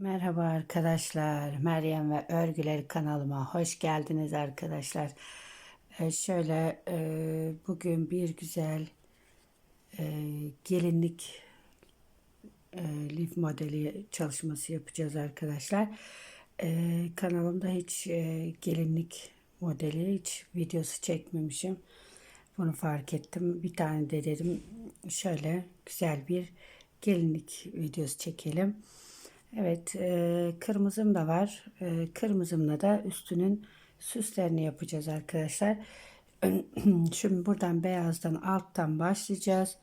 Merhaba arkadaşlar. Meryem ve Örgüleri kanalıma hoş geldiniz arkadaşlar. Ee, şöyle e, bugün bir güzel e, gelinlik e, lif modeli çalışması yapacağız arkadaşlar. E, kanalımda hiç e, gelinlik modeli hiç videosu çekmemişim. Bunu fark ettim. Bir tane de dedim şöyle güzel bir gelinlik videosu çekelim. Evet, e, kırmızım da var. E, kırmızımla da üstünün süslerini yapacağız arkadaşlar. Şimdi buradan beyazdan alttan başlayacağız.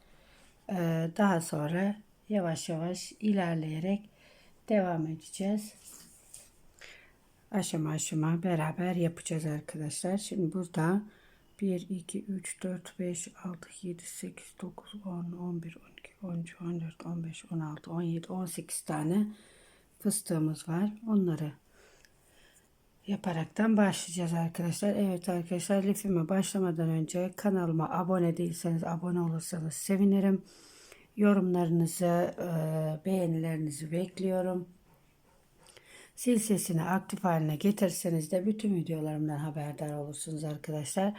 E, daha sonra yavaş yavaş ilerleyerek devam edeceğiz. Aşama aşama beraber yapacağız arkadaşlar. Şimdi burada 1, 2, 3, 4, 5, 6, 7, 8, 9, 10, 11, 12, 13, 14, 15, 16, 17, 18 tane fıstığımız var. Onları yaparaktan başlayacağız arkadaşlar. Evet arkadaşlar lifime başlamadan önce kanalıma abone değilseniz abone olursanız sevinirim. Yorumlarınızı, e, beğenilerinizi bekliyorum. Zil sesini aktif haline getirseniz de bütün videolarımdan haberdar olursunuz arkadaşlar.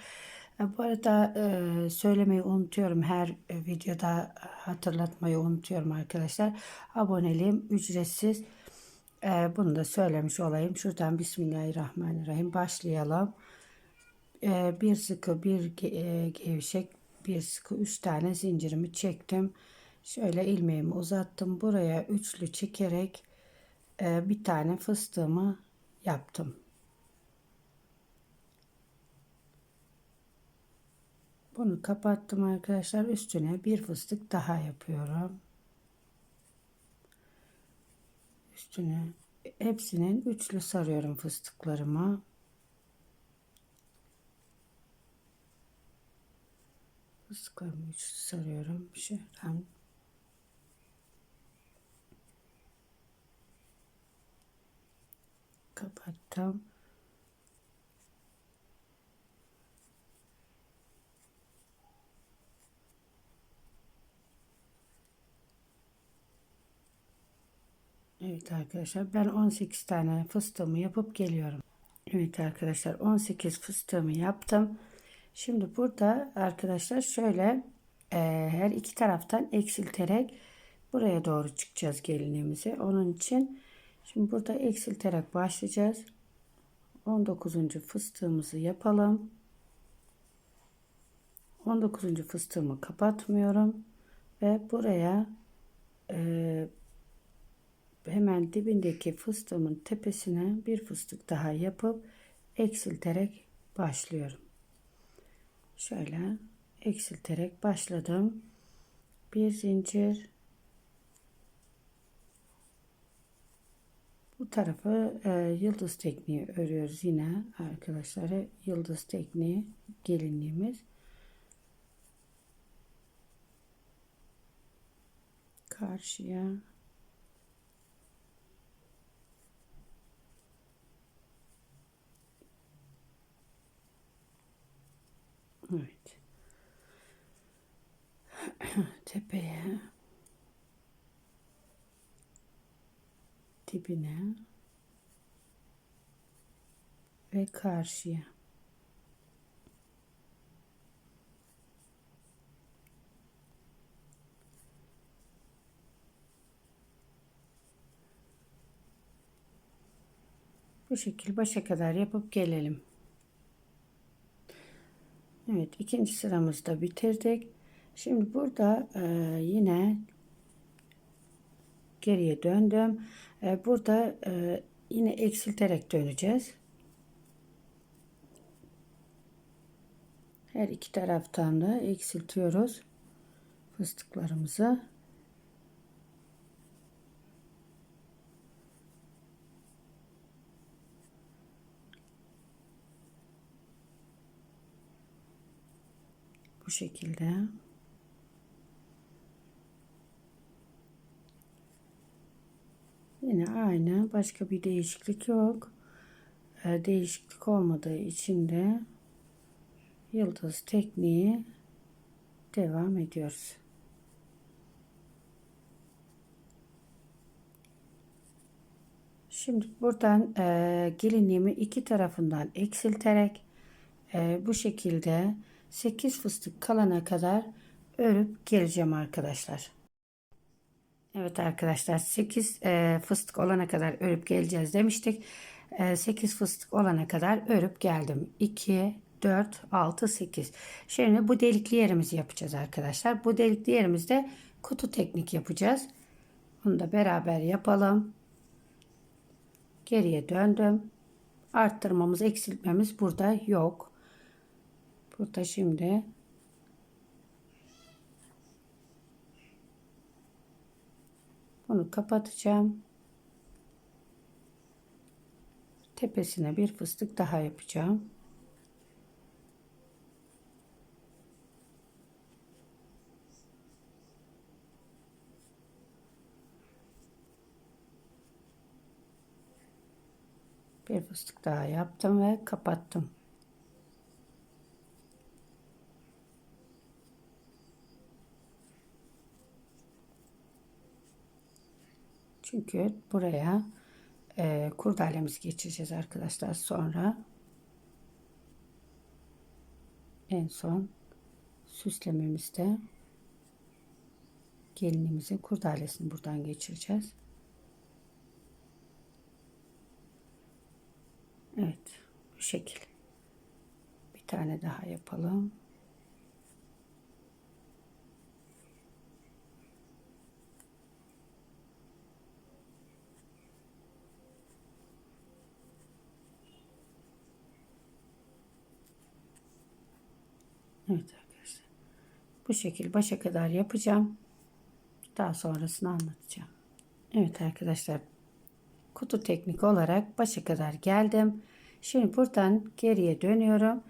E, bu arada e, söylemeyi unutuyorum. Her videoda hatırlatmayı unutuyorum arkadaşlar. Aboneliğim ücretsiz. Ee, bunu da söylemiş olayım. Şuradan Bismillahirrahmanirrahim başlayalım. Ee, bir sıkı, bir e, gevşek, bir sıkı, üç tane zincirimi çektim. Şöyle ilmeğimi uzattım. Buraya üçlü çekerek e, bir tane fıstığımı yaptım. Bunu kapattım arkadaşlar. Üstüne bir fıstık daha yapıyorum. Üstüne hepsinin üçlü sarıyorum fıstıklarımı. Fıstıklarımı üçlü sarıyorum. Şuradan kapattım. Evet arkadaşlar ben 18 tane fıstığımı yapıp geliyorum. Evet arkadaşlar 18 fıstığımı yaptım. Şimdi burada arkadaşlar şöyle e, her iki taraftan eksilterek buraya doğru çıkacağız gelinliğimizi. Onun için şimdi burada eksilterek başlayacağız. 19. fıstığımızı yapalım. 19. fıstığımı kapatmıyorum ve buraya e, hemen dibindeki fıstığımın tepesine bir fıstık daha yapıp eksilterek başlıyorum. Şöyle eksilterek başladım. Bir zincir bu tarafı e, yıldız tekniği örüyoruz yine arkadaşlar yıldız tekniği gelinliğimiz karşıya Evet. Tepeye dibine ve karşıya. Bu şekil başa kadar yapıp gelelim. Evet ikinci sıramızda bitirdik. Şimdi burada e, yine geriye döndüm. E, burada e, yine eksilterek döneceğiz. Her iki taraftan da eksiltiyoruz fıstıklarımızı. Bu şekilde. Yine aynı. Başka bir değişiklik yok. Ee, değişiklik olmadığı için de yıldız tekniği devam ediyoruz. Şimdi buradan e, gelinliğimi iki tarafından eksilterek e, bu şekilde 8 fıstık kalana kadar örüp geleceğim arkadaşlar. Evet arkadaşlar 8 e, fıstık olana kadar örüp geleceğiz demiştik. E, 8 fıstık olana kadar örüp geldim. 2, 4, 6, 8. Şimdi bu delikli yerimizi yapacağız arkadaşlar. Bu delikli yerimizde kutu teknik yapacağız. Bunu da beraber yapalım. Geriye döndüm. Arttırmamız, eksiltmemiz burada yok. Burada şimdi bunu kapatacağım. Tepesine bir fıstık daha yapacağım. Bir fıstık daha yaptım ve kapattım. Çünkü buraya e, kurdalemizi geçireceğiz arkadaşlar. Sonra en son süslememizde gelinimizin kurdalesini buradan geçireceğiz. Evet bu şekil. Bir tane daha yapalım. Evet arkadaşlar. Bu şekil başa kadar yapacağım. Daha sonrasını anlatacağım. Evet arkadaşlar. Kutu teknik olarak başa kadar geldim. Şimdi buradan geriye dönüyorum.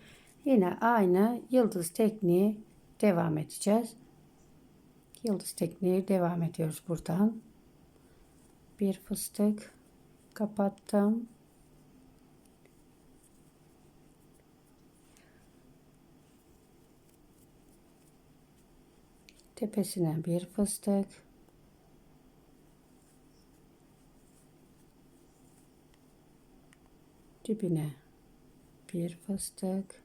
Yine aynı yıldız tekniği devam edeceğiz. Yıldız tekniği devam ediyoruz buradan. Bir fıstık kapattım. Tepesine bir fıstık. Dibine bir fıstık.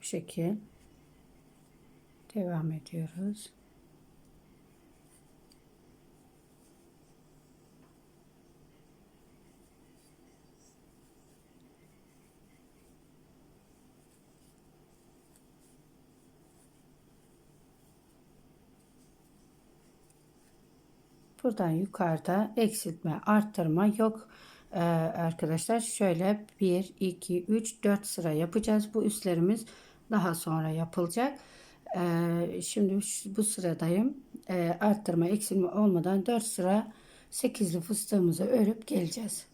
Şekil devam ediyoruz. Buradan yukarıda eksiltme, arttırma yok. Ee, arkadaşlar şöyle 1, 2, 3, 4 sıra yapacağız. Bu üstlerimiz daha sonra yapılacak. Ee, şimdi bu sıradayım. Ee, arttırma, eksilme olmadan 4 sıra 8'li fıstığımızı örüp geleceğiz.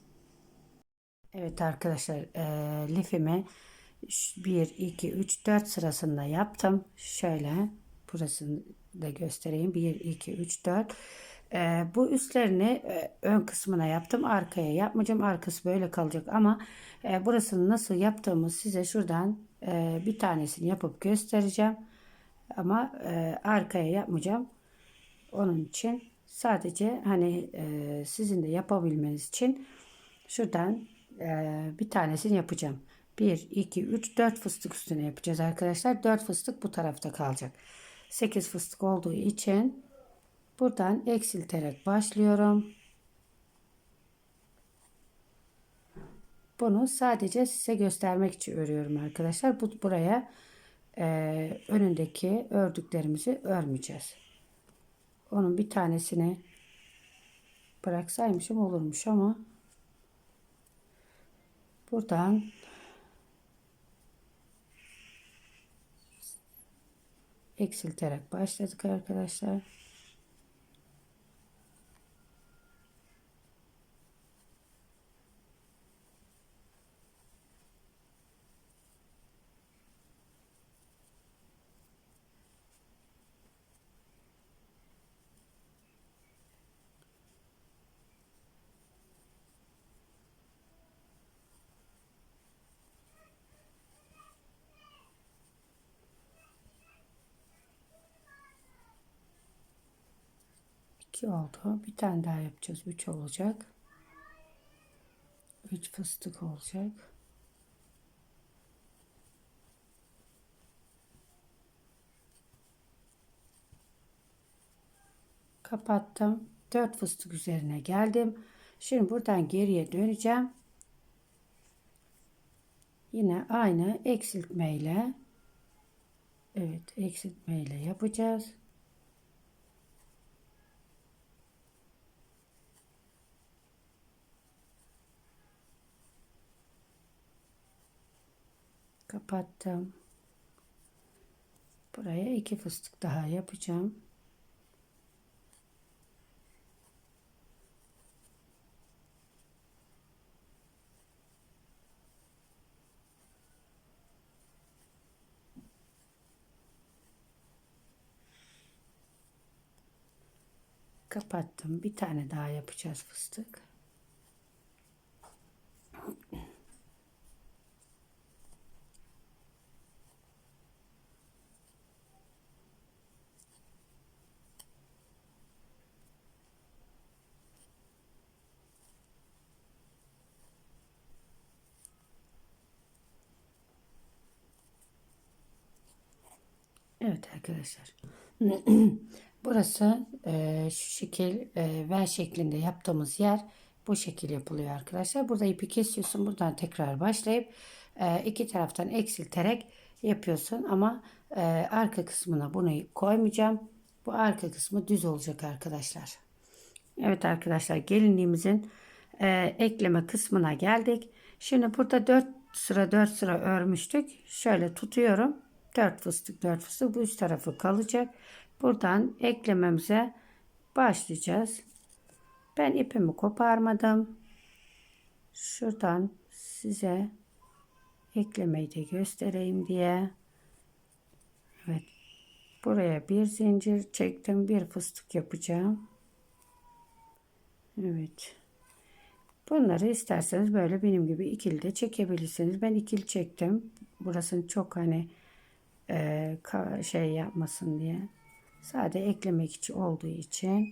Evet arkadaşlar e, lifimi 1, 2, 3, 4 sırasında yaptım. Şöyle burasını da göstereyim. 1, 2, 3, 4. E, bu üstlerini e, ön kısmına yaptım. Arkaya yapmayacağım. Arkası böyle kalacak ama e, burasını nasıl yaptığımı size şuradan e, bir tanesini yapıp göstereceğim. Ama e, arkaya yapmayacağım. Onun için sadece hani e, sizin de yapabilmeniz için şuradan e, bir tanesini yapacağım. 1, 2, 3, 4 fıstık üstüne yapacağız arkadaşlar. 4 fıstık bu tarafta kalacak. 8 fıstık olduğu için buradan eksilterek başlıyorum. Bunu sadece size göstermek için örüyorum arkadaşlar. Bu buraya e, önündeki ördüklerimizi örmeyeceğiz. Onun bir tanesini bıraksaymışım olurmuş ama buradan eksilterek başladık arkadaşlar. 2 oldu. Bir tane daha yapacağız. 3 olacak. 3 fıstık olacak. Kapattım. 4 fıstık üzerine geldim. Şimdi buradan geriye döneceğim. Yine aynı eksiltme ile Evet eksiltme ile yapacağız. Kapattım. Buraya iki fıstık daha yapacağım. Kapattım. Bir tane daha yapacağız fıstık. Evet arkadaşlar. Burası e, şu şekil e, V şeklinde yaptığımız yer bu şekil yapılıyor arkadaşlar. Burada ipi kesiyorsun. Buradan tekrar başlayıp e, iki taraftan eksilterek yapıyorsun. Ama e, arka kısmına bunu koymayacağım. Bu arka kısmı düz olacak arkadaşlar. Evet arkadaşlar gelinliğimizin e, ekleme kısmına geldik. Şimdi burada 4 sıra 4 sıra örmüştük. Şöyle tutuyorum. 4 fıstık 4 fıstık bu üst tarafı kalacak. Buradan eklememize başlayacağız. Ben ipimi koparmadım. Şuradan size eklemeyi de göstereyim diye. Evet. Buraya bir zincir çektim. Bir fıstık yapacağım. Evet. Bunları isterseniz böyle benim gibi ikili de çekebilirsiniz. Ben ikili çektim. Burasını çok hani e, şey yapmasın diye. Sade eklemek için olduğu için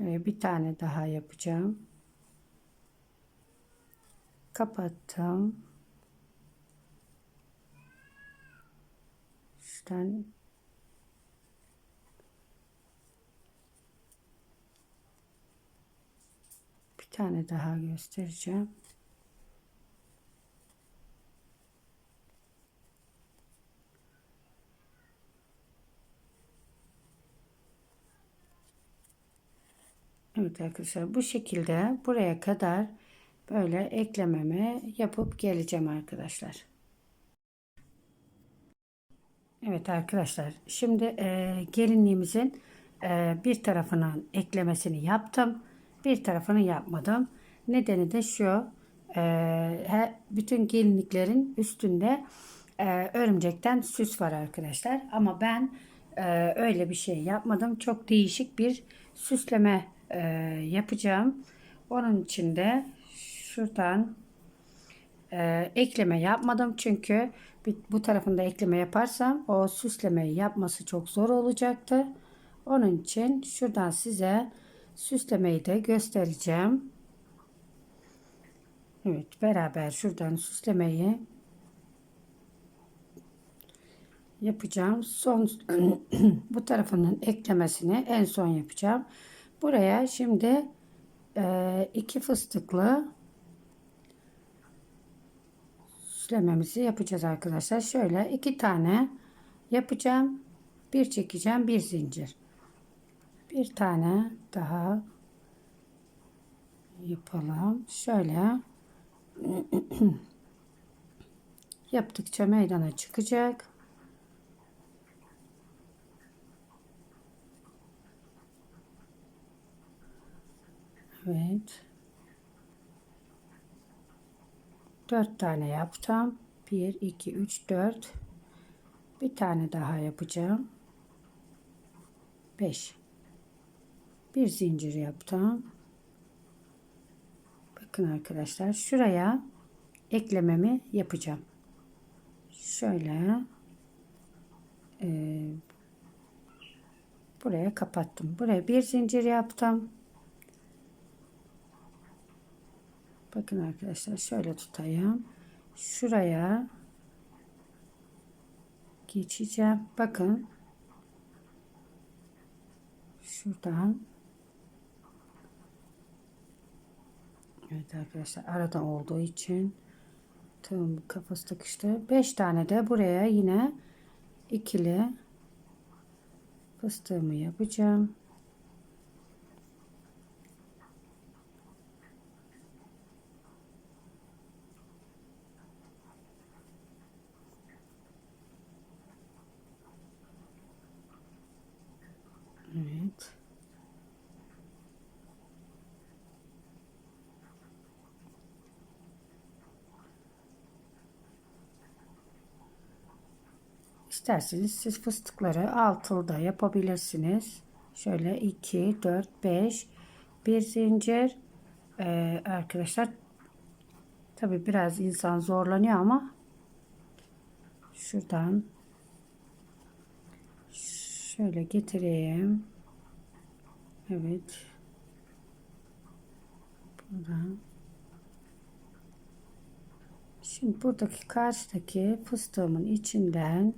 e, bir tane daha yapacağım. Kapattım. Şuradan bir tane daha göstereceğim. Evet arkadaşlar bu şekilde buraya kadar böyle eklememe yapıp geleceğim arkadaşlar. Evet arkadaşlar şimdi e, gelinliğimizin e, bir tarafının eklemesini yaptım. Bir tarafını yapmadım. Nedeni de şu e, bütün gelinliklerin üstünde e, örümcekten süs var arkadaşlar. Ama ben e, öyle bir şey yapmadım. Çok değişik bir süsleme e, yapacağım. Onun için de şuradan e, ekleme yapmadım çünkü bu tarafında ekleme yaparsam o süslemeyi yapması çok zor olacaktı. Onun için şuradan size süslemeyi de göstereceğim. Evet beraber şuradan süslemeyi yapacağım. Son bu tarafının eklemesini en son yapacağım. Buraya şimdi e, iki fıstıklı süslememizi yapacağız arkadaşlar. Şöyle iki tane yapacağım. Bir çekeceğim, bir zincir. Bir tane daha yapalım. Şöyle yaptıkça meydana çıkacak. Evet. Dört tane yaptım. Bir, iki, üç, dört. Bir tane daha yapacağım. Beş. Bir zincir yaptım. Bakın arkadaşlar şuraya eklememi yapacağım. Şöyle e, Buraya kapattım. Buraya bir zincir yaptım. Bakın arkadaşlar şöyle tutayım. Şuraya geçeceğim. Bakın. Şuradan. Evet arkadaşlar arada olduğu için tığım kafası takıştı. 5 tane de buraya yine ikili fıstığımı yapacağım. Evet. İsterseniz siz fıstıkları altılı da yapabilirsiniz. Şöyle 2, 4, 5 bir zincir. Ee, arkadaşlar tabi biraz insan zorlanıyor ama şuradan şöyle getireyim. Evet. Buradan. Şimdi buradaki karşıdaki fıstığımın içinden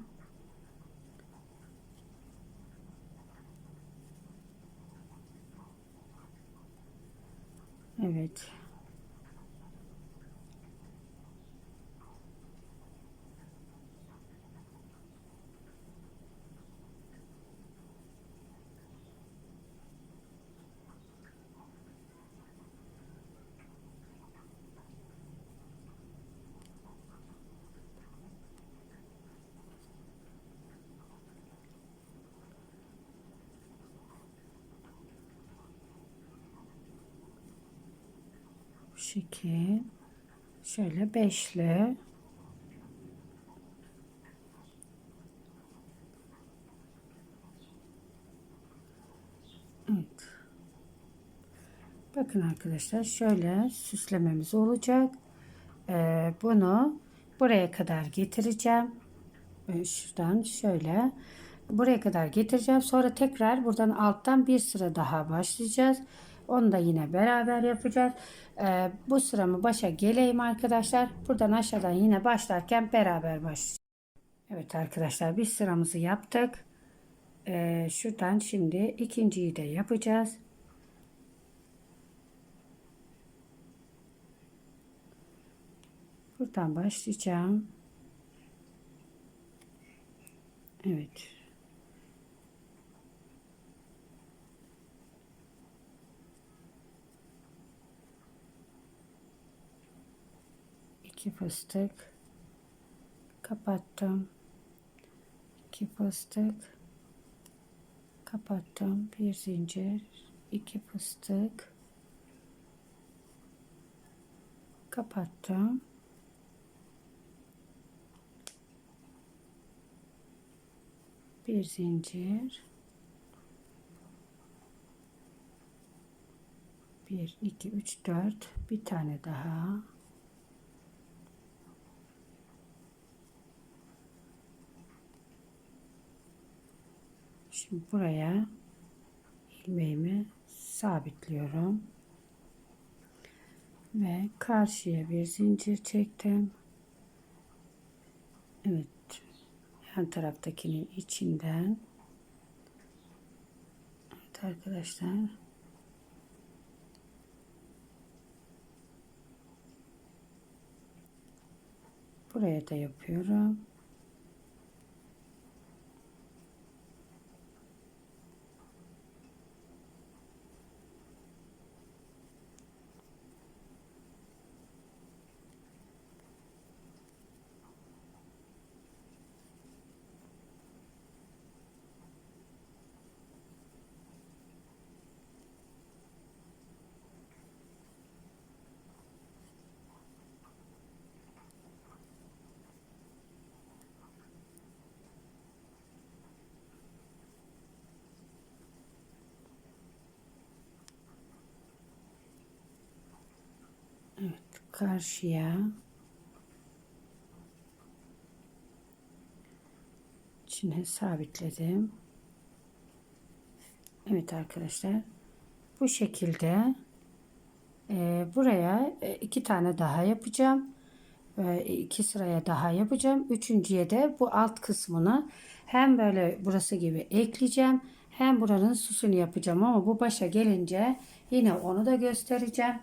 Evet. Bu şekil. Şöyle beşli. Evet. Bakın arkadaşlar şöyle süslememiz olacak. Ee, bunu buraya kadar getireceğim. Ee, şuradan şöyle buraya kadar getireceğim. Sonra tekrar buradan alttan bir sıra daha başlayacağız. Onu da yine beraber yapacağız. Ee, bu sıramı başa geleyim arkadaşlar. Buradan aşağıdan yine başlarken beraber başlayacağız. Evet arkadaşlar bir sıramızı yaptık. Ee, şuradan şimdi ikinciyi de yapacağız. Buradan başlayacağım. Evet. İki fıstık. Kapattım. iki fıstık. Kapattım. Bir zincir, iki fıstık. Kapattım. bir zincir. Bir iki üç dört. Bir tane daha şimdi buraya ilmeğimi sabitliyorum. Ve karşıya bir zincir çektim. Evet yan taraftakinin içinden. Evet arkadaşlar. Buraya da yapıyorum Evet, karşıya içine sabitledim. Evet arkadaşlar. Bu şekilde e, buraya e, iki tane daha yapacağım. E, iki sıraya daha yapacağım. Üçüncüye de bu alt kısmını hem böyle burası gibi ekleyeceğim. Hem buranın süsünü yapacağım ama bu başa gelince yine onu da göstereceğim.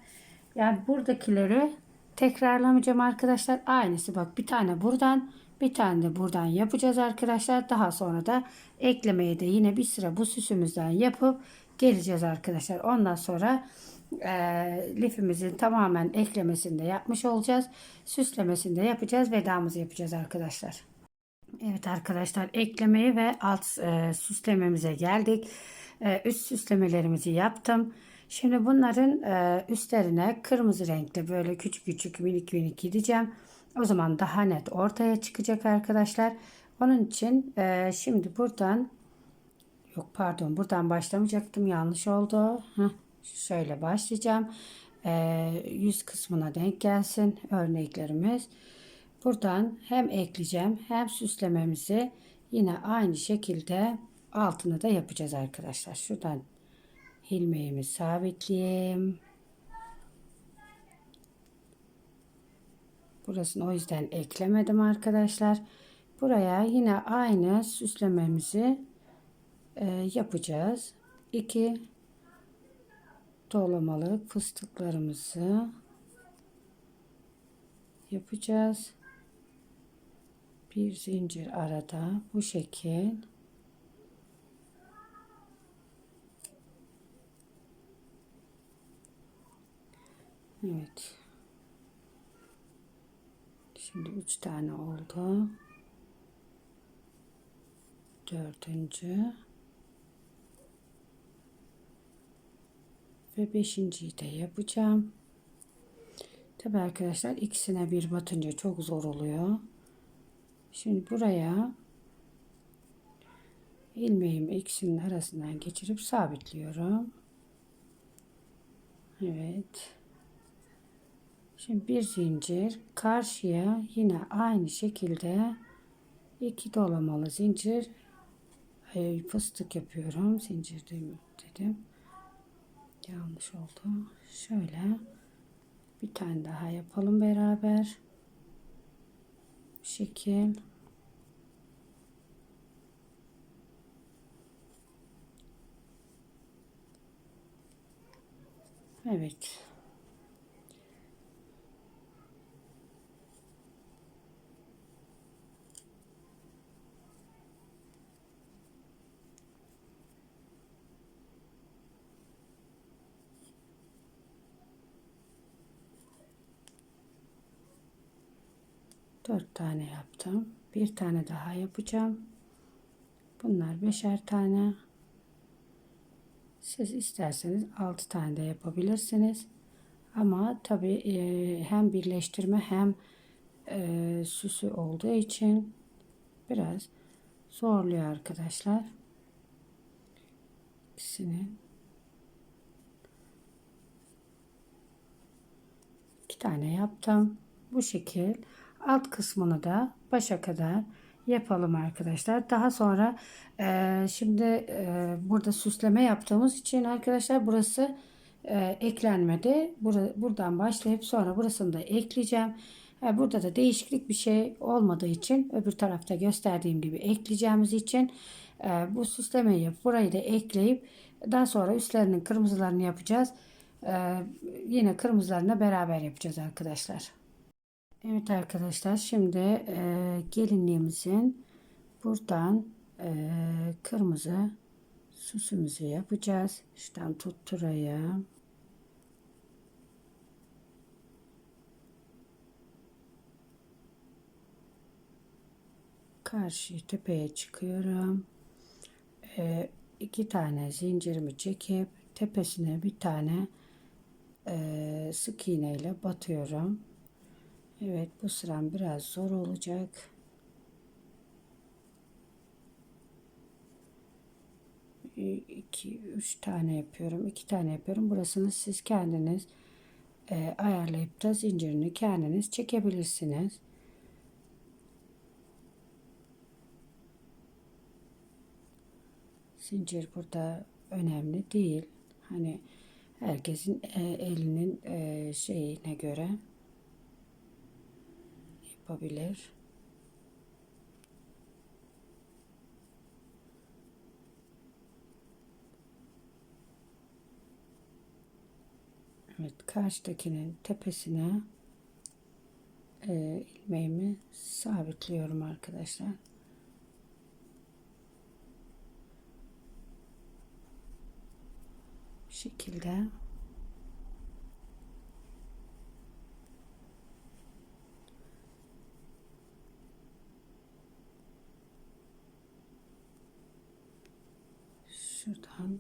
Yani buradakileri tekrarlamayacağım arkadaşlar. Aynısı bak bir tane buradan bir tane de buradan yapacağız arkadaşlar. Daha sonra da eklemeyi de yine bir sıra bu süsümüzden yapıp geleceğiz arkadaşlar. Ondan sonra e, lifimizin tamamen eklemesini de yapmış olacağız. Süslemesini de yapacağız. Vedamızı yapacağız arkadaşlar. Evet arkadaşlar eklemeyi ve alt e, süslememize geldik. E, üst süslemelerimizi yaptım. Şimdi bunların e, üstlerine kırmızı renkli böyle küçük küçük minik minik gideceğim. O zaman daha net ortaya çıkacak arkadaşlar. Onun için e, şimdi buradan yok pardon buradan başlamayacaktım yanlış oldu. Heh, şöyle başlayacağım. E, yüz kısmına denk gelsin örneklerimiz. Buradan hem ekleyeceğim hem süslememizi yine aynı şekilde altını da yapacağız arkadaşlar. Şuradan ilmeğimi sabitleyeyim. Burasını o yüzden eklemedim arkadaşlar. Buraya yine aynı süslememizi e, yapacağız. İki dolamalı fıstıklarımızı yapacağız. Bir zincir arada bu şekil. Evet. Şimdi üç tane oldu. Dördüncü. Ve beşinciyi de yapacağım. Tabi arkadaşlar ikisine bir batınca çok zor oluyor. Şimdi buraya ilmeğimi ikisinin arasından geçirip sabitliyorum. Evet. Şimdi bir zincir karşıya yine aynı şekilde iki dolamalı zincir fıstık yapıyorum. Zincir dedim. Yanlış oldu. Şöyle bir tane daha yapalım beraber. Şekil. Evet. Dört tane yaptım. Bir tane daha yapacağım. Bunlar beşer tane. Siz isterseniz altı tane de yapabilirsiniz. Ama tabi e, hem birleştirme hem e, süsü olduğu için biraz zorluyor arkadaşlar. İkisini iki tane yaptım. Bu şekil alt kısmını da başa kadar yapalım arkadaşlar. Daha sonra e, şimdi e, burada süsleme yaptığımız için arkadaşlar burası e, eklenmedi. Bur buradan başlayıp sonra burasını da ekleyeceğim. E, burada da değişiklik bir şey olmadığı için öbür tarafta gösterdiğim gibi ekleyeceğimiz için e, bu süslemeyi yapıp burayı da ekleyip daha sonra üstlerinin kırmızılarını yapacağız. E, yine kırmızılarını beraber yapacağız arkadaşlar. Evet arkadaşlar şimdi e, gelinliğimizin buradan e, kırmızı süsümüzü yapacağız. Şuradan tutturayım. Karşı tepeye çıkıyorum. E, iki tane zincirimi çekip tepesine bir tane e, sık iğne ile batıyorum. Evet bu sıram biraz zor olacak. iki üç tane yapıyorum. iki tane yapıyorum. Burasını siz kendiniz e, ayarlayıp da zincirini kendiniz çekebilirsiniz. Zincir burada önemli değil. Hani herkesin e, elinin e, şeyine göre yapabilir. Evet, karşıdakinin tepesine e, ilmeğimi sabitliyorum arkadaşlar. Şekilde şuradan.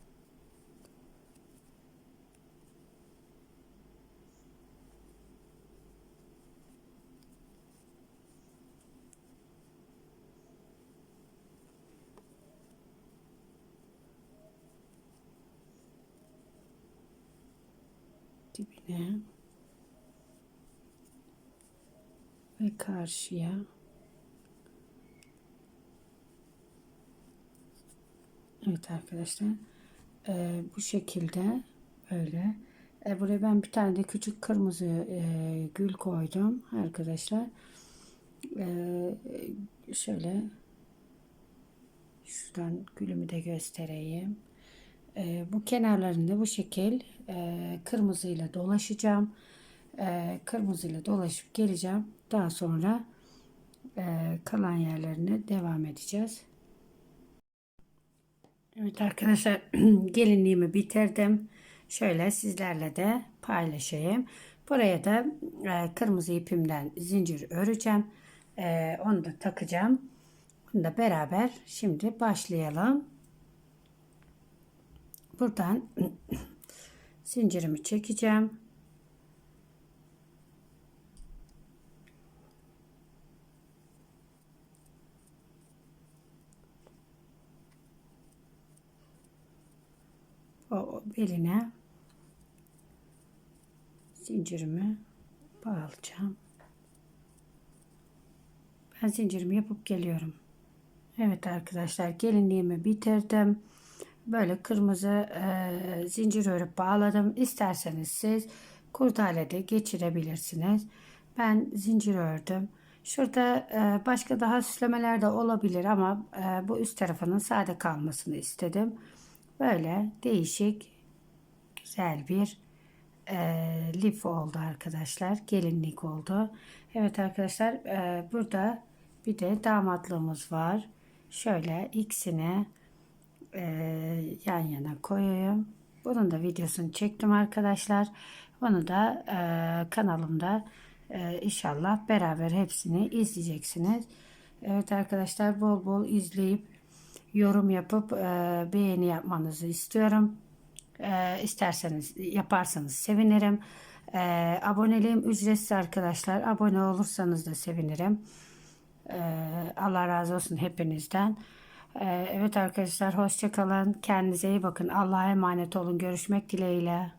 Dibine ve karşıya Evet arkadaşlar. Ee, bu şekilde böyle. E, buraya ben bir tane de küçük kırmızı e, gül koydum arkadaşlar. Ee, şöyle şuradan gülümü de göstereyim. Ee, bu kenarlarını bu şekil e, kırmızıyla dolaşacağım. E, kırmızıyla dolaşıp geleceğim. Daha sonra e, kalan yerlerine devam edeceğiz Evet arkadaşlar gelinliğimi bitirdim. Şöyle sizlerle de paylaşayım. Buraya da e, kırmızı ipimden zincir öreceğim. E, onu da takacağım. Bunu da beraber şimdi başlayalım. Buradan zincirimi çekeceğim. o beline zincirimi bağlayacağım. Ben zincirimi yapıp geliyorum. Evet arkadaşlar gelinliğimi bitirdim. Böyle kırmızı e, zincir örüp bağladım. İsterseniz siz kurdale de geçirebilirsiniz. Ben zincir ördüm. Şurada e, başka daha süslemeler de olabilir ama e, bu üst tarafının sade kalmasını istedim. Böyle değişik güzel bir e, lif oldu arkadaşlar. Gelinlik oldu. Evet arkadaşlar e, burada bir de damatlığımız var. Şöyle ikisini e, yan yana koyayım. Bunun da videosunu çektim arkadaşlar. Bunu da e, kanalımda e, inşallah beraber hepsini izleyeceksiniz. Evet arkadaşlar bol bol izleyip yorum yapıp e, beğeni yapmanızı istiyorum. E, isterseniz yaparsanız sevinirim. E, aboneliğim ücretsiz arkadaşlar. Abone olursanız da sevinirim. E, Allah razı olsun hepinizden. E, evet arkadaşlar hoşçakalın. Kendinize iyi bakın. Allah'a emanet olun. Görüşmek dileğiyle.